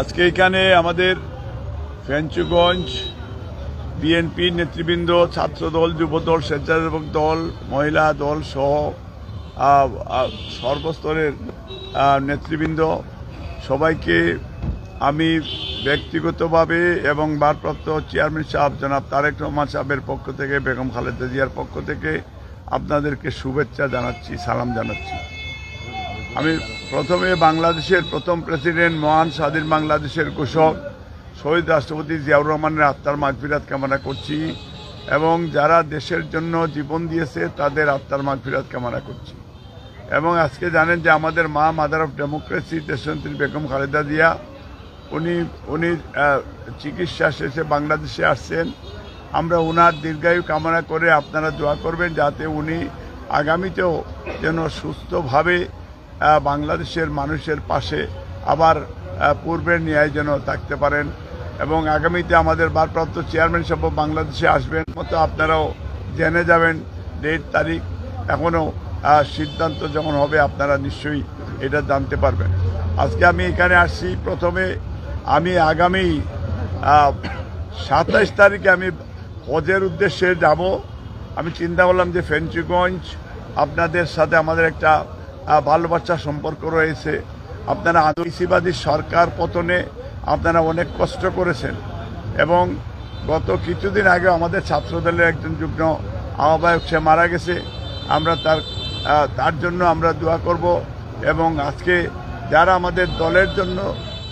আজকে এখানে আমাদের ফেঞ্চুগঞ্জ বিএনপি নেতৃবৃন্দ, ছাত্রদল, যুবদল, স্বেচ্ছাসেবক দল, মহিলা দল সহ সর্বস্তরের নেতৃবৃন্দ। সবাইকে আমি ব্যক্তিগতভাবে এবং ভারপ্রাপ্ত চেয়ারম্যান সাহেব জনাব তারেক রহমান সাহেবের পক্ষ থেকে, বেগম খালেদা জিয়ার পক্ষ থেকে আপনাদেরকে শুভেচ্ছা জানাচ্ছি, সালাম জানাচ্ছি। আমি প্রথমে বাংলাদেশের প্রথম প্রেসিডেন্ট, মহান স্বাধীন বাংলাদেশের ঘোষক, শহীদ রাষ্ট্রপতি জিয়াউর রহমানের আত্মার মাগফিরাত কামনা করছি এবং যারা দেশের জন্য জীবন দিয়েছে, তাদের আত্মার মাগফিরাত কামনা করছি। এবং আজকে জানেন যে আমাদের মা, মাদার অফ ডেমোক্রেসি, দেশনেত্রী বেগম খালেদা জিয়া, উনি উনি চিকিৎসা শেষে বাংলাদেশে আসছেন। আমরা ওনার দীর্ঘায়ু কামনা করে আপনারা দোয়া করবেন যাতে উনি আগামীতেও যেন সুস্থভাবে বাংলাদেশের মানুষের পাশে আবার পূর্বের ন্যায় যেন থাকতে পারেন। এবং আগামীতে আমাদের ভারপ্রাপ্ত চেয়ারম্যান সহ বাংলাদেশে আসবেন। মতো আপনারাও জেনে যাবেন ডেট, তারিখ। এখনও সিদ্ধান্ত যখন হবে, আপনারা নিশ্চয়ই এটা জানতে পারবেন। আজকে আমি এখানে আসছি। প্রথমে আমি আগামী সাতাইশ তারিখে আমি হজের উদ্দেশ্যে যাব। আমি চিন্তা করলাম যে ফেঞ্চুগঞ্জ আপনাদের সাথে আমাদের একটা ভালোবাসার সম্পর্ক রয়েছে। আপনারা আদিবাসীবাদী সরকার পতনে আপনারা অনেক কষ্ট করেছেন। এবং গত কিছুদিন আগে আমাদের ছাত্রদলের একজন যুগ্ম আহ্বায়ক সে মারা গেছে। আমরা তার তার জন্য আমরা দোয়া করব এবং আজকে যারা আমাদের দলের জন্য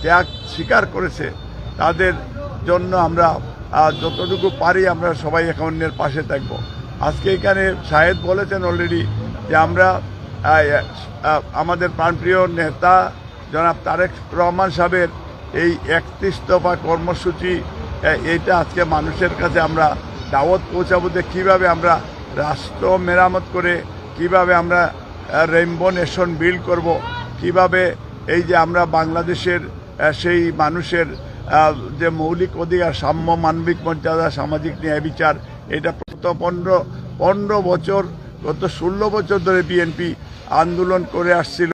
ত্যাগ স্বীকার করেছে, তাদের জন্য আমরা যতটুকু পারি আমরা সবাই অন্যের পাশে থাকব। আজকে এখানে শাহেদ বলেছেন অলরেডি যে আমরা আমাদের প্রাণপ্রিয় নেতা জনাব তারেক রহমান সাহেবের এই একত্রিশ দফা কর্মসূচি এইটা আজকে মানুষের কাছে আমরা দাওয়াত পৌঁছাবো যে কীভাবে আমরা রাষ্ট্র মেরামত করে কীভাবে আমরা রেইনবো নেশন বিল্ড করব, কীভাবে এই যে আমরা বাংলাদেশের সেই মানুষের যে মৌলিক অধিকার, সাম্য, মানবিক মর্যাদা, সামাজিক ন্যায় বিচার, এটা পনেরো পনেরো বছর, গত ষোলো বছর ধরে বিএনপি আন্দোলন করে আসছিল।